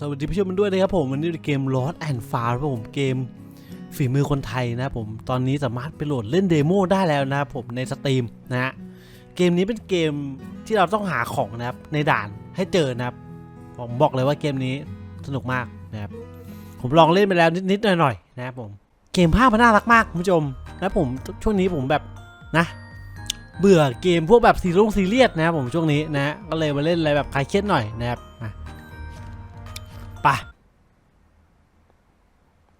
สวัสดีผู้ชมมันด้วยนะครับผมวันนี้เป็นเกม Lost and Found ครับผมเกมฝีมือคนไทยนะครับผมตอนนี้สามารถไปโหลดเล่นเดโมได้แล้วนะครับผมในสตรีมนะฮะเกมนี้เป็นเกมที่เราต้องหาของนะครับในด่านให้เจอนะครับผมบอกเลยว่าเกมนี้สนุกมากนะครับผมลองเล่นไปแล้วนิดๆหน่อยๆนะครับผมเกมภาพมันน่ารักมากคุณผู้ชมนะผมช่วงนี้ผมแบบนะเบื่อเกมพวกแบบซีรีส์ซีเรียสนะครับผมช่วงนี้นะฮะก็เลยมาเล่นอะไรแบบคลายเครียดหน่อยนะครับ มาไป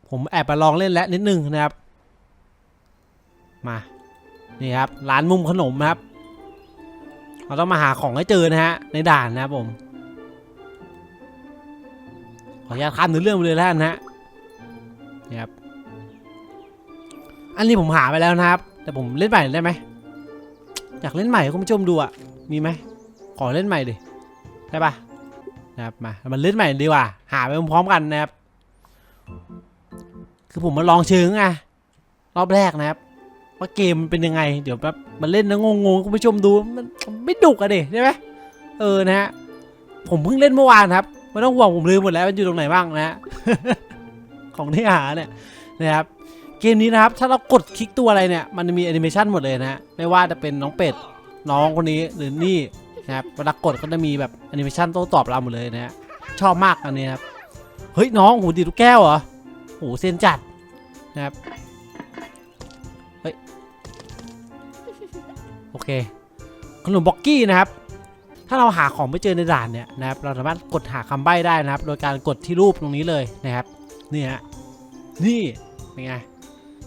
ผมแอบไปลองเล่นแล้วนิดนึงนะครับ มา นี่ครับ ร้านมุมขนมนะครับ เราต้องมาหาของให้เจอนะฮะ ในด่านนะครับผม ขออนุญาตข้ามเนื้อเรื่องไปเลยแล้วนะฮะนี่ครับ อันนี้ผมหาไปแล้วนะครับ แต่ผมเล่นใหม่ได้ไหมอยากเล่นใหม่คุณผู้ชมดูอะมีไหมขอเล่นใหม่ดิ ได้ปะ นะครับมามันเล่นใหม่ดีกว่า หาไปพร้อมกันนะครับ คือผมมาลองเชิงไงรอบแรกนะครับ ว่าเกมมันเป็นยังไง เดี๋ยวแบบมันเล่นแล้วงงๆคุณผู้ชมดูมันไม่ดุกอะดิใช่ไหมเออนะฮะผมเพิ่งเล่นเมื่อวานครับไม่ต้องห่วงผมลืมหมดแล้วมันอยู่ตรงไหนบ้างนะฮะของที่หาเนี่ยนะครับเกมนี้นะครับถ้าเรากดคลิกตัวอะไรเนี่ยมันจะมีแอนิเมชันหมดเลยนะฮะไม่ว่าจะเป็นน้องเป็ดน้องคนนี้หรือนี่ นะครับเวลากดก็จะมีแบบแอนิเมชันโต้ตอบเราหมดเลยนะฮะชอบมากอันนี้ครับเฮ้ยน้องหูดีดลูกแก้วเหรอโหเซนจัดนะครับเฮ้ยโอเคขนมบ็อกกี้นะครับ ถ้าเราหาของไม่เจอในด่านเนี่ยนะครับ เราสามารถกดหาคำใบ้ได้นะครับ โดยการกดที่รูปตรงนี้เลยนะครับนี่ฮะนี่เป็นไง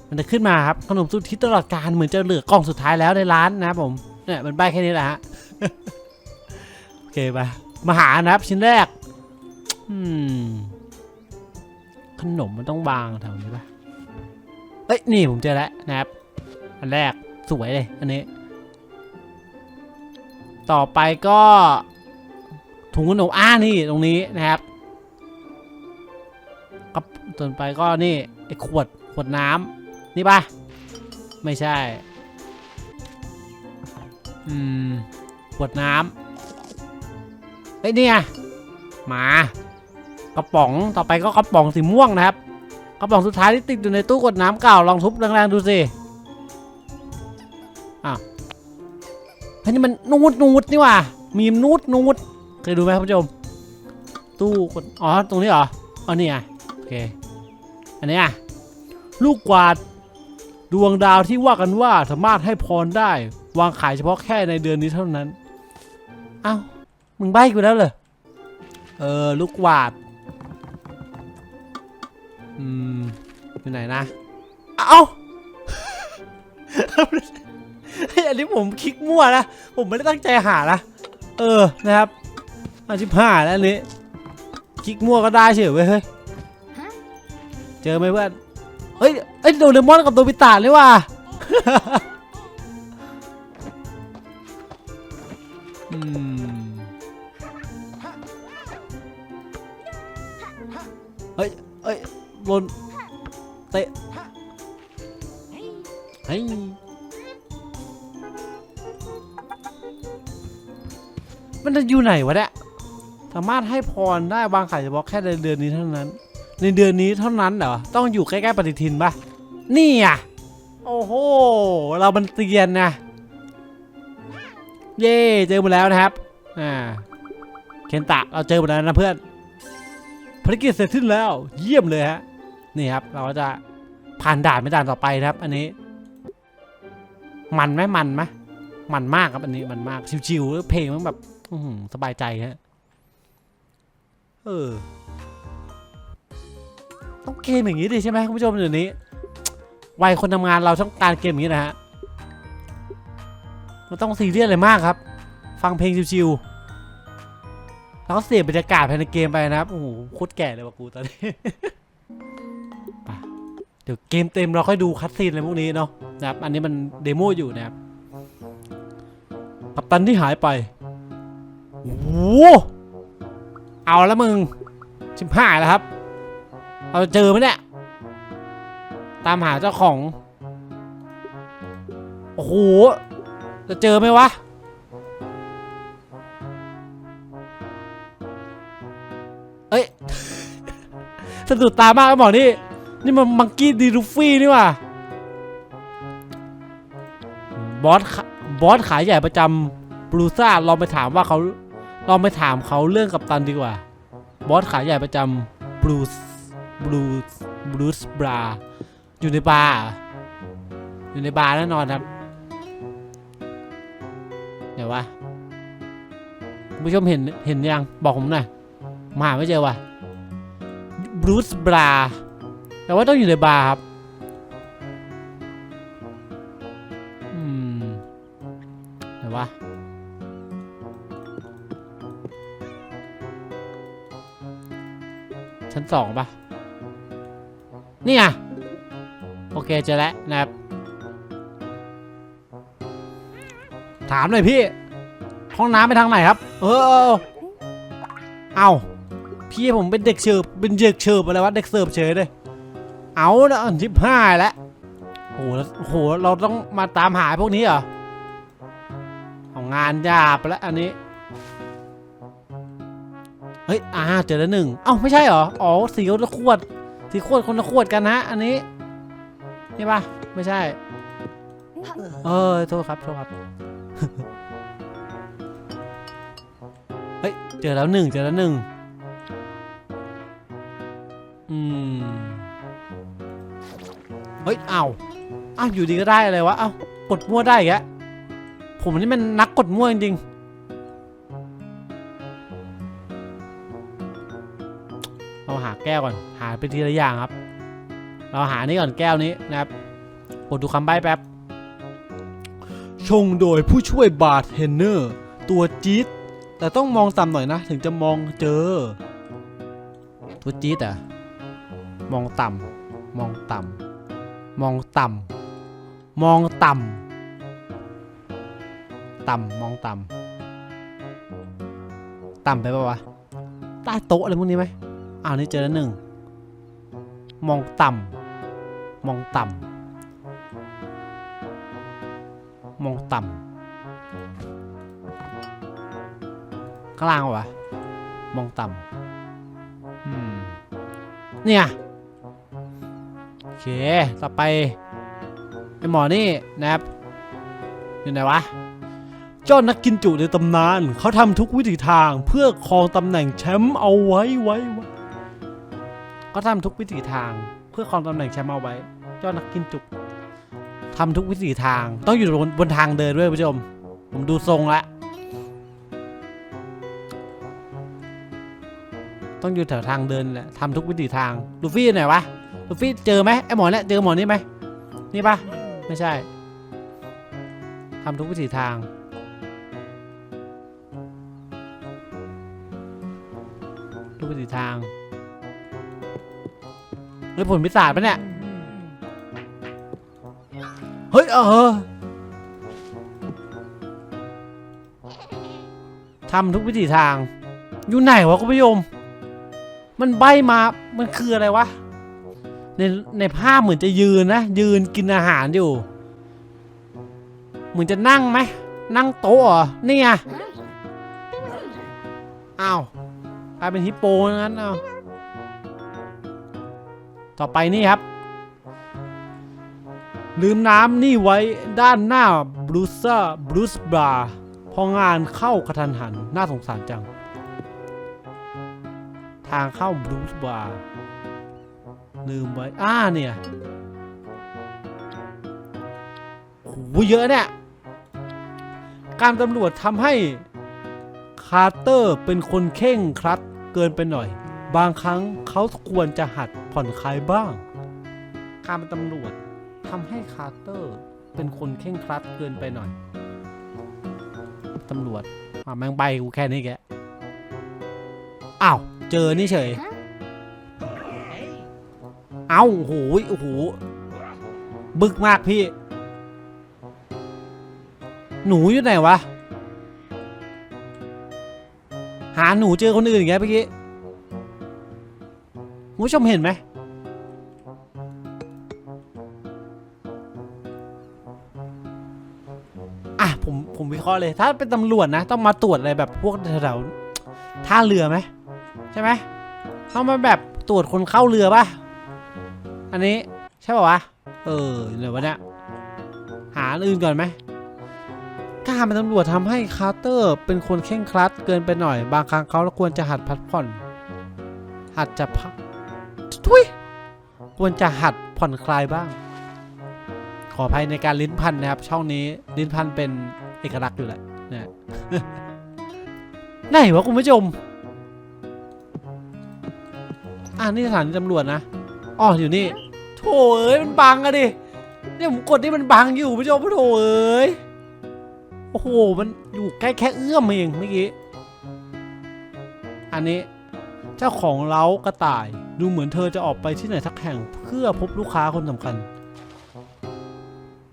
มันจะขึ้นมาครับขนมสุดที่ตลอดการเหมือนจะเหลือกล่องสุดท้ายแล้วในร้านนะครับผมเนี่ยมันใบ้แค่นี้แหละฮะ เคไปมาหานะครับชิ้นแรกอขนมมันต้องบางแถวนี้ปะเอ้ยนี่ผมเจอแล้วนะครับ อันแรกสวยเลยอันนี้ ต่อไปก็ถุงขนมอ้านี่ตรงนี้นะครับก็ต่อไปก็นี่ไอ้ขวดขวดน้ำนี่ปะไม่ใช่ อืมขวดน้ำ เฮ้ยนี่ไงหมากระป๋องต่อไปก็กระป๋องสีม่วงนะครับ กระป๋องสุดท้ายที่ติดอยู่ในตู้กดน้ำเก่าลองทุบแรงๆดูสิอ้าวเฮ้ยนี่มันนูดนูดนี่ว่ามีมนูดนูดเคยดูไหมครับผู้ชมตู้กดอ๋อตรงนี้เหรออ๋อนี่ไงโอเคอันนี้อะลูกกวาดดวงดาวที่ว่ากันว่าสามารถให้พรได้ วางขายเฉพาะแค่ในเดือนนี้เท่านั้นอ้าว มึงใบ้กูแล้วเหรอ เออ ลูกกวาด อืม อยู่ไหนนะ เอ้าเฮ้ยอันนี้ผมคลิกมั่วนะ ผมไม่ได้ตั้งใจหานะ เออ นะครับอาชิบหายแล้วอันนี้ คลิกมั่วก็ได้เฉยเว้ยเฮ้ย เจอไหมเพื่อนเฮ้ย เอ้ย โดเรมอนกับโดบิตะนี่ว่ะ ฮ้ยเฮ้ยหล่นเตะเฮ้ยมันจะอยู่ไหนวะเนี่ยสามารถให้พรได้วางขายเฉพาะแค่ในเดือนนี้เท่านั้น ในเดือนนี้เท่านั้นเหรอ ต้องอยู่ใกล้ๆปฏิทินปะนี่อะ โอ้โห เรามันเตียนนะ เย่เจอหมดแล้วนะครับ อ่า เคนตะ เราเจอหมดแล้วนะเพื่อนารกิจเสร็จสิ้นแล้ว เยี่ยมเลยฮะนี่ครับ เราก็จะผ่านด่านไปด่านต่อไปนะครับ อันนี้ มันไหมมันไหมมันมากครับอันนี้มันมากชิวๆแล้วเพลงมันแบบสบายใจฮะเออต้องเกมอย่างนี้ดิใช่ไหมคุณผู้ชมเดี๋ยวนี้วัยคนทำงานเราต้องการเกมอย่างนี้นะฮะมันต้องซีเรียสเลยมากครับ ฟังเพลงชิวๆ แล้วก็เสียบรรยากาศภายในเกมไปนะครับโอ้โหโคตรแก่เลยว่ะกูตอนนี้ เดี๋ยวเกมเต็มเราค่อยดูคัดซีนอะไรพวกนี้เนาะนะครับ อันนี้มันเดโมอยู่นะครับ กัปตันที่หายไปโอ้โหเอาแล้วมึง ชิบหายแล้วครับเราเจอไหมเนี่ย ตามหาเจ้าของ โอ้โห จะเจอไหมวะ สะดุดตามากไอ้หมอนี่ นี่มันมังกี้ดีลูฟี่นี่ว่ะบอสบอสขายใหญ่ประจำบลูซ่าลองไปถามว่าเขาลองไปถามเขาเรื่องกับตันดีกว่า บอสขายใหญ่ประจำบลูสบลูสบลูสบราอยู่ในบาร์อยู่ในบาร์แน่นอนครับเดี๋ยววะผู้ชมเห็นเห็นยังบอกผมหน่อยมาหาไม่เจอว่ะ บรูซบราแต่ว่าต้องอยู่ในบาร์ครับอืมเดี๋ยวะชั้นสองปะนี่อะโอเคเจอแล้วนะครับ ถามหน่อยพี่ ห้องน้ำไปทางไหนครับ เออ เออเออเอา พี่ผมเป็นเด็กเสิร์ฟเป็นเด็กเสิร์ฟอะไรวะเด็กเสิร์ฟเฉยเลยเอาละอันที่ห้าแล้วโอ้โหโอ้โหเราต้องมาตามหาพวกนี้เหรอเอางานยาบไปแล้วอันนี้เฮ้ยอ่าเจอแล้วหนึ่งเอ้าไม่ใช่เหรออ๋อสีคนละขวดสีขวดคนละขวดกันนะอันนี้นี่ปะไม่ใช่ เออโทษครับโทษครับเฮ้ยเจอแล้วหนึ่งเจอแล้วหนึ่ง อืม เฮ้ยเอ้าอ้าวอยู่ดีก็ได้อะไรวะ เอ้ากดมั่วได้อีกแล้วผมนี่มันนักกดมั่วจริงๆเราหาแก้วก่อน หาไปทีละอย่างครับ เราหานี่ก่อนแก้วนี้นะครับ กดดูคำใบ้แป๊บ ชงโดยผู้ช่วยบาร์เทนเนอร์ ตัวจี๊ดแต่ต้องมองต่ำหน่อยนะ ถึงจะมองเจอ ตัวจี๊ดอะ มองต่ำมองต่ำมองต่ำมองต่ำต่ำมองต่ำต่ำไปปะวะใต้โต๊ะอะไรพวกนี้ไหมอ้าวนี่เจอแล้วหนึ่งมองต่ำมองต่ำมองต่ำข้างล่างวะมองต่ำอืมเนี่ย เค ต่อไปไอหมอนี่นะครับอยู่ไหนวะเจ้านักกินจุในตำนาน เขาทำทุกวิถีทางเพื่อครองตำแหน่งแชมป์เอาไว้ไว้ไว้เขาทำทุกวิถีทางเพื่อครองตำแหน่งแชมป์เอาไว้ เจ้านักกินจุทำทุกวิถีทางต้องอยู่บนบนทางเดินด้วยผู้ชม ผมดูทรงละต้องอยู่แถวทางเดินแหละทำทุกวิถีทางลูฟี่อยู่ไหนวะ ลูฟี่เจอไหมไอหมอเนี่ยเจอหมอนี่ไหมนี่ปะไม่ใช่ทำทุกวิถีทางทุกวิถีทางเฮ้ยผลพิศาจปะเนี่ยเฮ้ยเออทำทุกวิถีทาง อยู่ไหนวะคุณผู้ชม มันใบมา มันคืออะไรวะ ในในภาพเหมือนจะยืนนะ ยืนกินอาหารอยู่ เหมือนจะนั่งไหม นั่งโต๊ะเหรอนี่ไงอ้าวกลายเป็นฮิปโปงั้นเอาต่อไปนี่ครับ ลืมน้ำนี่ไว้ด้านหน้าบรูซ่าบรูซบาร์พองานเข้ากระทันหัน น่าสงสารจัง ทางเข้าบรูซบาร์ ลืมไว้อ่าเนี่ยโหเยอะเนี่ย การตำรวจทำให้คาร์เตอร์เป็นคนเข่งครัดเกินไปหน่อย บางครั้งเขาควรจะหัดผ่อนคลายบ้าง การเป็นตำรวจทำให้คาร์เตอร์เป็นคนเข่งครัดเกินไปหน่อยตำรวจอะแม่งใบกูแค่นี้แกอ้าว เจอนี่เฉย เอ้าโอ้โหโอ้โหบึกมากพี่ หนูอยู่ไหนวะ หาหนูเจอคนอื่นอย่างเงี้ยเมื่อกี้คุณผู้ชมเห็นไหมอะผมผมวิเคราะห์เลยถ้าเป็นตำรวจนะ ต้องมาตรวจอะไรแบบพวกแถวท่าเรือไหมใช่ไหมต้องมาแบบตรวจคนเข้าเรือป่ะ อันนี้ใช่ป่าวะ เออเดี๋ยววันเนี้ยหาอันอื่นก่อนไหมการเป็นตำรวจทำให้คาร์เตอร์เป็นคนเคร่งครัดเกินไปหน่อย บางครั้งเขาควรจะหัดพักผ่อน หัดจะพักทุยควรจะหัดผ่อนคลายบ้าง ขออภัยในการลิ้นพันนะครับ ช่องนี้ลิ้นพันเป็นเอกลักษณ์อยู่แหละนะไหนวะคุณผู้ชมอ่านี่สถานีตำรวจนะ อ๋ออยู่นี่โถเอ้ยมันบังอะดิเนี่ยผมกดนี่มันบังอยู่คุณผู้ชมโถเอ้ยโอ้โหมันอยู่ใกล้แค่เอื้อมเองเมื่อกี้อันนี้เจ้าของเล้ากระต่าย ดูเหมือนเธอจะออกไปที่ไหนสักแห่ง เพื่อพบลูกค้าคนสำคัญ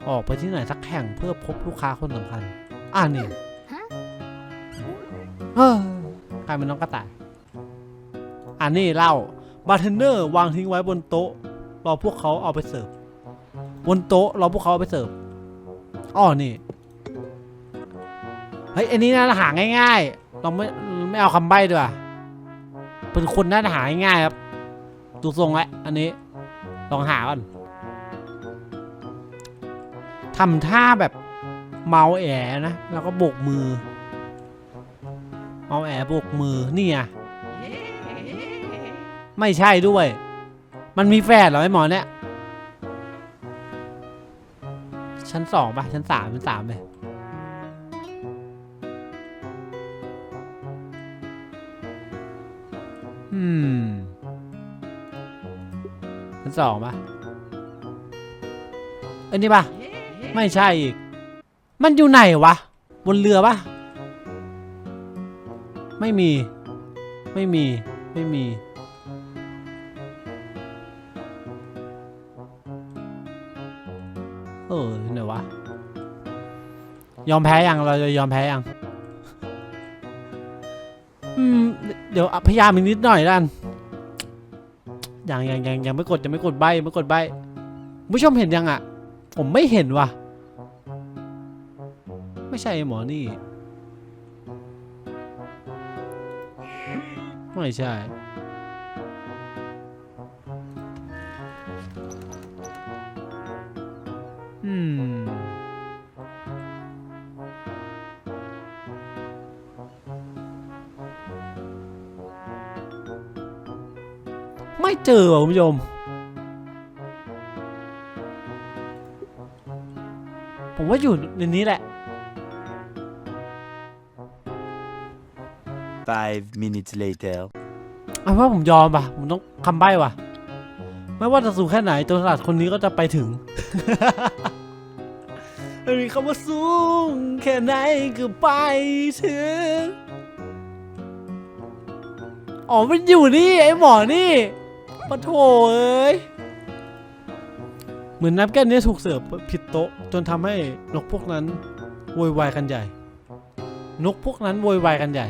ออกไปที่ไหนสักแห่งเพื่อพบลูกค้าคนสำคัญอ่านี่เฮ้ยกลายเป็นน้องกระต่ายอันนี้เล่า บาร์เทนเนอร์วางทิ้งไว้บนโต๊ะรอพวกเขาเอาไปเสิร์ฟบนโต๊ะรอพวกเขาเอาไปเสิร์ฟอ๋อนี่เฮ้ยอันนี้น่าจะหาง่ายๆ เราไม่ไม่เอาคำใบ้ดีกว่าเป็นคนน่าจะหาง่ายๆครับดูทรงแล้วอันนี้ลองหาก่อนทำท่าแบบเมาแอนะ แล้วก็โบกมือ เมาแอโบกมือนี่อะ ไม่ใช่ด้วย มันมีแฝดเหรอไอ้หมอเนี่ย ชั้นสองปะชั้นสามชั้นสามเลยอืม ชั้นสองปะอันนี้ปะไม่ใช่อีก มันอยู่ไหนวะ บนเรือปะไม่มี ไม่มี ไม่มี วะ ยอมแพ้ยัง เราจะยอมแพ้ยัง อืม เดี๋ยวพยายามอีกนิดหน่อยด้านยังยังยังยังไม่กดยังไม่กดใบไม่กดใบผู้ชมเห็นยังอะ ผมไม่เห็นว่ะ ไม่ใช่หมอนี่ ไม่ใช่ เจอว่ะคุณผู้ชม ผมว่าอยู่ในนี้แหละ Five minutes later. เอาว่าผมยอมป่ะ ผมต้องคำใบ้ว่ะ ไม่ว่าจะสูงแค่ไหนตัวสลัดคนนี้ก็จะไปถึงไม่มีคำว่าสูงแค่ไหนก็ไปถึง อ๋อ มันอยู่นี่ ไอ้หมอนี่ ปะโถเอ้ย เหมือนนับแก้วนี้ถูกเสิร์ฟผิดโต๊ะ จนทำให้นกพวกนั้นโวยวายกันใหญ่ นกพวกนั้นโวยวายกันใหญ่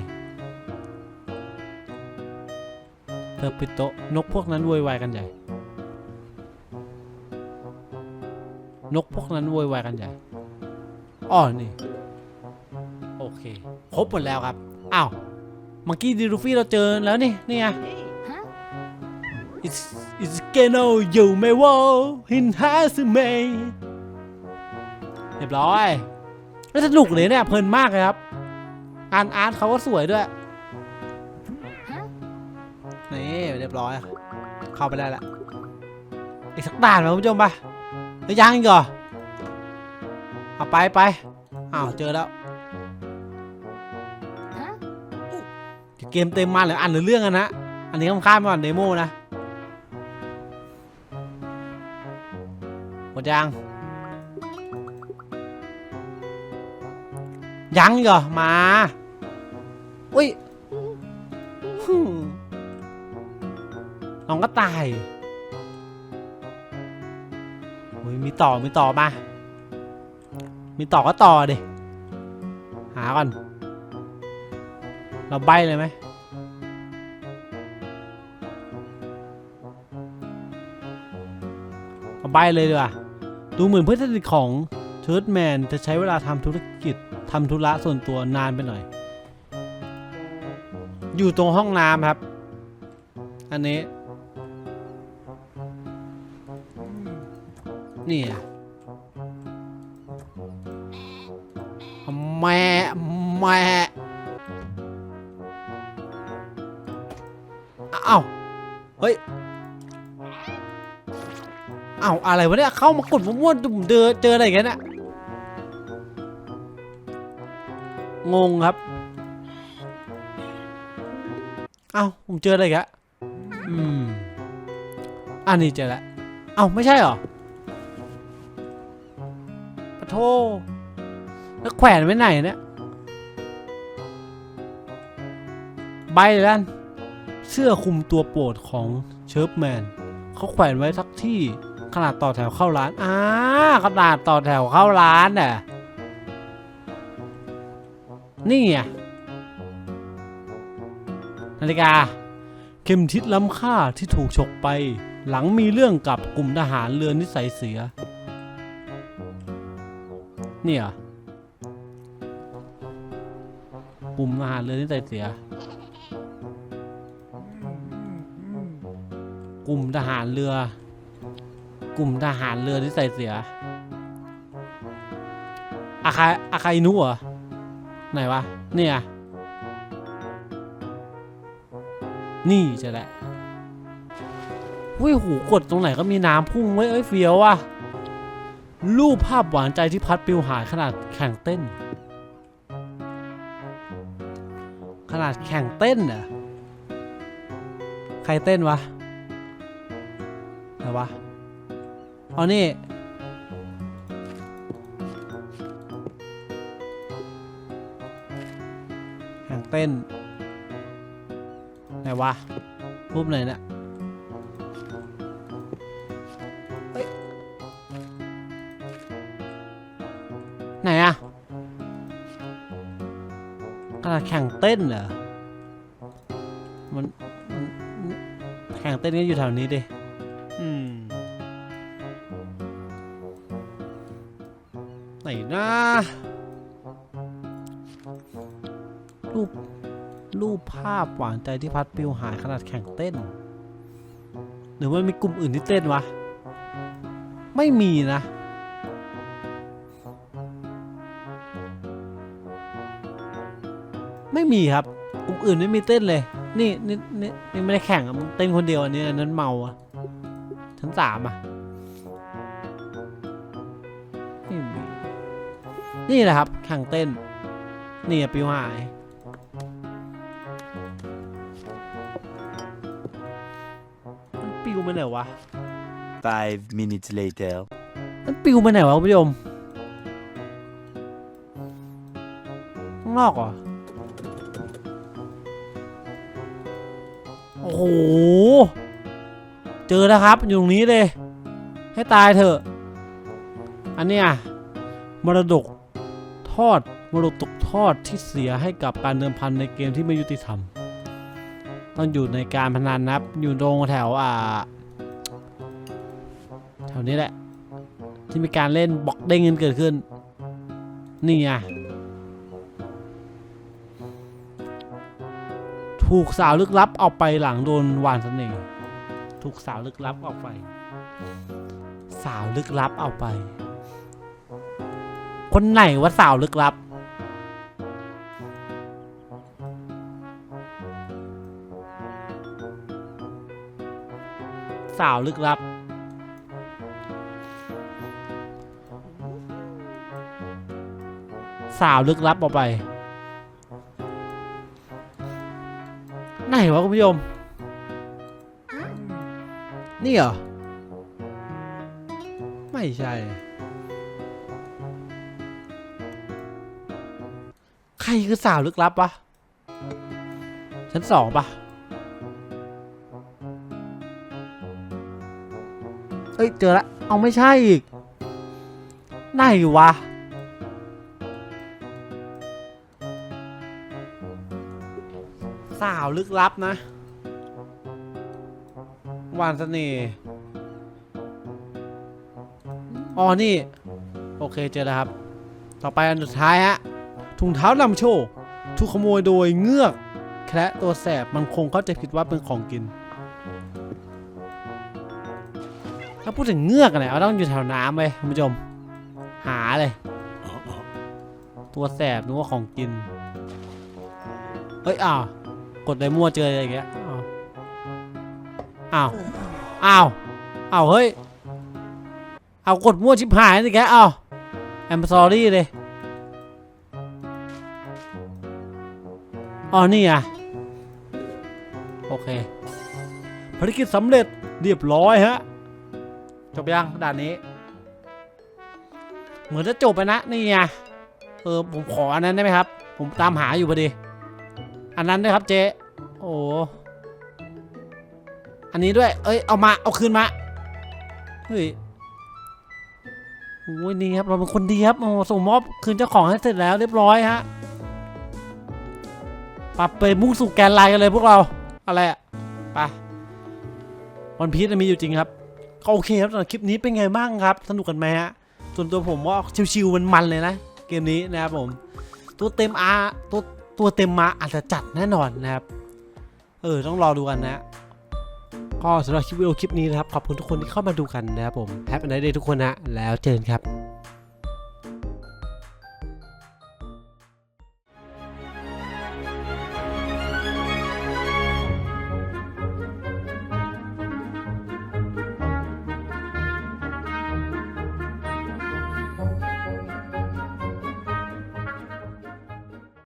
เธอปิดโต๊ะ นกพวกนั้นโวยวายกันใหญ่ นกพวกนั้นโวยวายกันใหญ่อ๋อนี่ โอเค ครบหมดแล้วครับ อ้าวมังกี้ดีรูฟี่เราเจอแล้วนี่ นี่ไง it's gonna you may walk in has me เรียบร้อยแล้วสนุกเลยเนี่ยเพลินมากเลยครับอ่านอาร์ตเขาก็สวยด้วยนี่เรียบร้อย เข้าไปได้แล้วอีกสักด่านไหมคุณผู้ชมปะหรือยังอีกเหรอเอาไปไปอ้าวเจอแล้วเดี๋ยวเกมเต็มมาเลยอ่านหรือเรื่องกันนะอันนี้ต้องข้ามไปก่อนเดโมนะ มดยัง ยังเหรอ มา อุ้ยน้องก็ตายโอ้ยมีต่อ มีต่อมา มีต่อก็ต่อดิ หาก่อน เราใบเลยไหมเอาใบเลยดีกว่า ดูเหมือนเพื่อนสนิทของเทิร์ดแมนจะใช้เวลาทำธุรกิจทำธุระส่วนตัวนานไปหน่อย อยู่ตรงห้องน้ำครับ อันนี้ นี่อะแม่แม่อ้าเฮ้ย เอ้าอะไรวะเนี่ยเข้ามากดมั่วๆดุ่มเจอเจออะไรกันเนี่ยงงครับ เอ้าผมเจออะไรกันอืมอันนี้เจอแล้วเอ้าไม่ใช่หรอปะโทแล้วแขวนไว้ไหนเนี่ยใบเลยนั่นเสื้อคลุมตัวโปรดของเชิร์ฟแมนเขาแขวนไว้สักที่ ขนาดต่อแถวเข้าร้านอ่าขนาดต่อแถวเข้าร้านน่ะนี่ไงนาฬิกา เข็มทิศล้ำค่าที่ถูกฉกไป หลังมีเรื่องกับกลุ่มทหารเรือนิสัยเสีย เนี่ยกลุ่มทหารเรือนิสัยเสีย กลุ่มทหารเรือ กลุ่มทหารเรือนิสัยเสียอาคาอาคาอินุเหรอ ไหนวะ เนี่ย นี่จะแหละวิหูกดตรงไหนก็มีน้ำพุ่งไว้ยเอ้ยเฟียวว่ะ รูปภาพหวานใจที่พัดปลิวหายขนาดแข่งเต้น ขนาดแข่งเต้นเน่ะใครเต้นวะไหนวะ อ๋อนี่ แข่งเต้น ไหนวะรูปไหนเนี่ยไหนอะขนาดแข่งเต้นเหรอมันมัน แข่งเต้นก็อยู่แถวนี้ดิ หวานใจที่พัดปลิวหายขนาดแข่งเต้น หรือว่ามีกลุ่มอื่นที่เต้นวะ ไม่มีนะ ไม่มีครับ กลุ่มอื่นไม่มีเต้นเลย นี่นี่นี่นี่ไม่ได้แข่งอะมันเต้นคนเดียวอันนี้อันนั้นเมาอะชั้นสามอะนี่แหละครับแข่งเต้น นี่ปิวหาย ไปไหนวะ Five minutes later. มันปิวไปไหนวะคุณผู้ชมข้างนอกเหรอ โอ้โห เจอแล้วครับ อยู่ตรงนี้เลย ให้ตายเถอะ อันเนี้ยมรดกทอดมรดกตกทอดที่เสียให้กับการเดิมพันในเกมที่ไม่ยุติธรรม ต้องอยู่ในการพนันนะครับ อยู่ตรงแถวอ่า แถวนี้แหละ ที่มีการเล่นบล็อกได้เงินเกิดขึ้น นี่ไงถูกสาวลึกลับเอาไปหลังโดนวานเสน่ห์ถูกสาวลึกลับเอาไป สาวลึกลับเอาไป คนไหนว่าสาวลึกลับ สาวลึกลับ สาวลึกลับออกไป ไหนวะคุณผู้ชม นี่เหรอ ไม่ใช่ ใครคือสาวลึกลับวะชั้นสองปะเอ้ย เจอละ เอาไม่ใช่อีก ไหนวะ สาวลึกลับนะหวานเสน่ห์อ๋อนี่ โอเคเจอแล้วครับ ต่อไปอันสุดท้ายฮะถุงเท้านำโชคถูกขโมยโดยเงือกแคระตัวแสบมันคงเข้าใจผิดว่าเป็นของกิน ถ้าพูดถึงเงือกอะเนี่ยเราต้องอยู่แถวน้ำไปคุณผู้ชม หาเลย ตัวแสบนึกว่าของกินเฮ้ยอ้าว กดไดมั่วเจออะไรอย่างเงี้ยอ้าว อ้าว อ้าว เฮ้ย เอากดมั่วชิบหายสิแกอ้าว I'm sorry เลย อ๋อ นี่อะ โอเค ภารกิจสำเร็จเรียบร้อยฮะ จบยังด่านนี้ เหมือนจะจบไปนะ นี่ไงเออ ผมขออันนั้นได้ไหมครับ ผมตามหาอยู่พอดี อันนั้นด้วยครับเจ๊โอ้อันนี้ด้วย เอ้ย เอามา เอาคืนมา เฮ้ยโอ้ยนี่ครับ เราเป็นคนดีครับ โอ้ส่งมอบคืนเจ้าของให้เสร็จแล้วเรียบร้อยฮะ ปรับไปมุ่งสู่แกนไลน์กันเลยพวกเรา อะไรอะไปวันพีชมีอยู่จริงครับก็โอเคครับสำหรับคลิปนี้เป็นไงบ้างครับ สนุกกันไหมฮะ ส่วนตัวผมว่าชิวๆมันมันๆเลยนะ เกมนี้นะครับผม ตัวเต็มอาตัว ตัวเต็มมาอาจจะจัดแน่นอนนะครับ เออต้องรอดูกันนะ ก็สำหรับคลิปวิดีโอคลิปนี้นะครับ ขอบคุณทุกคนที่เข้ามาดูกันนะครับผมแฮปปี้ไนท์เดย์ทุกคนนะ แล้วเจอกันครับ